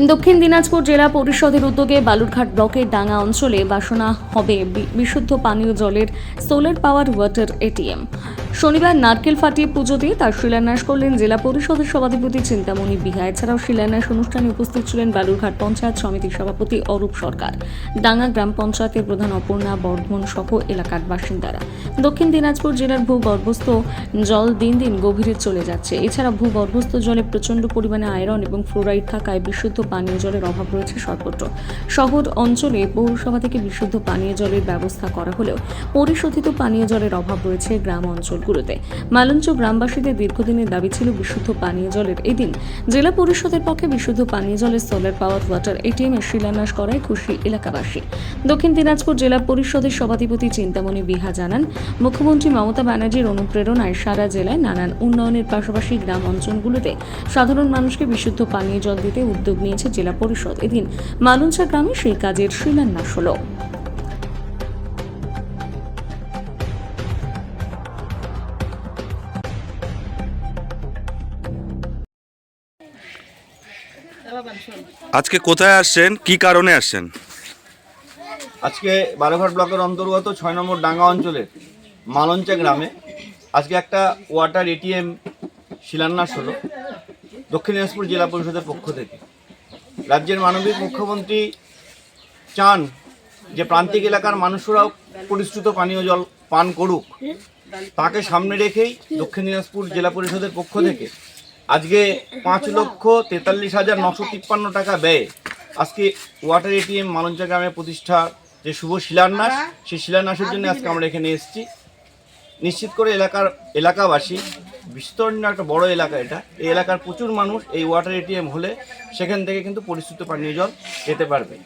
দক্ষিণ দিনাজপুর জেলা পরিষদের উদ্যোগে বালুরঘাট ব্লকের ডাঙ্গা অঞ্চলে বাসনা হবে বিশুদ্ধ পানীয় জলের সোলার পাওয়ার ওয়াটার এটিএম শনিবার নারকেল ফাটিয়ে পুজো দিয়ে তার শিলান্যাস করলেন জেলা পরিষদের সভাধিপতি চিন্তামণি বিহা। এছাড়াও শিলান্যাস অনুষ্ঠানে উপস্থিত ছিলেন বালুরঘাট পঞ্চায়েত সমিতির সভাপতি অরূপ সরকার ডাঙ্গা গ্রাম পঞ্চায়েতের প্রধান অপর্ণা বর্ধন সহ এলাকার বাসিন্দারা। দক্ষিণ দিনাজপুর জেলার ভূগর্ভস্থ জল দিন দিন গভীরে চলে যাচ্ছে। এছাড়া ভূগর্ভস্থ জলে প্রচণ্ড পরিমাণে আয়রন এবং ফ্লোরাইড থাকায় বিশুদ্ধ পানীয় জলের অভাব রয়েছে সর্বত্র। শহর অঞ্চলে পৌরসভা থেকে বিশুদ্ধ পানীয় জলের ব্যবস্থা করা হলেও পরিশোধিত পানীয় জলের অভাব রয়েছে গ্রাম অঞ্চলগুলোতে। মালঞ্চ গ্রামবাসীদের দীর্ঘদিনের দাবি ছিল বিশুদ্ধ পানীয় জলের এদিন জেলা পরিষদের পক্ষে বিশুদ্ধ পানীয় জলের সোলার পাওয়ার ওয়াটার এটিএম এর শিলান্যাস করায় খুশি এলাকাবাসী। দক্ষিণ দিনাজপুর জেলা পরিষদের সভাধিপতি চিন্তামণি বিহা জানান, মুখ্যমন্ত্রী মমতা ব্যানার্জির অনুপ্রেরণায় সারা জেলায় নানান উন্নয়নের পাশাপাশি গ্রাম অঞ্চলগুলোতে সাধারণ মানুষকে বিশুদ্ধ পানীয় জল দিতে উদ্যোগ নিয়েছে জেলা পরিষদ। এদিন মালুঞ্চা গ্রামে সেই কাজের শিলান্যাস হলো। আজকে কোথায় আসছেন? কি কারণে আসছেন? আজকে বারোঘাট ব্লকের অন্তর্গত ছয় নম্বর ডাঙ্গা অঞ্চলের মালঞ্চা গ্রামে আজকে একটা ওয়াটার এটিএম শিলান্যাস হলো দক্ষিণ দিনাজপুর জেলা পরিষদের পক্ষ থেকে। রাজ্যের মানবিক মুখ্যমন্ত্রী চান যে প্রান্তিক এলাকার মানুষরাও পরিশ্রুত পানীয় জল পান করুক। তাকে সামনে রেখেই দক্ষিণ দিনাজপুর জেলা পরিষদের পক্ষ থেকে আজকে পাঁচ লক্ষ তেতাল্লিশ হাজার নশো তিপ্পান্ন টাকা ব্যয়ে আজকে ওয়াটার এটিএম মালঞ্চা গ্রামে প্রতিষ্ঠা যে শুভ শিলান্যাস, সেই শিলান্যাসের জন্য আজকে আমরা এখানে এসেছি। নিশ্চিত করে এলাকার এলাকাবাসী বিস্তীর্ণ একটা বড় এলাকা এটা। এই এলাকার প্রচুর মানুষ এই ওয়াটার এটিএম হলে সেখান থেকে কিন্তু পরিশ্রুত পানীয় জল পেতে পারবে।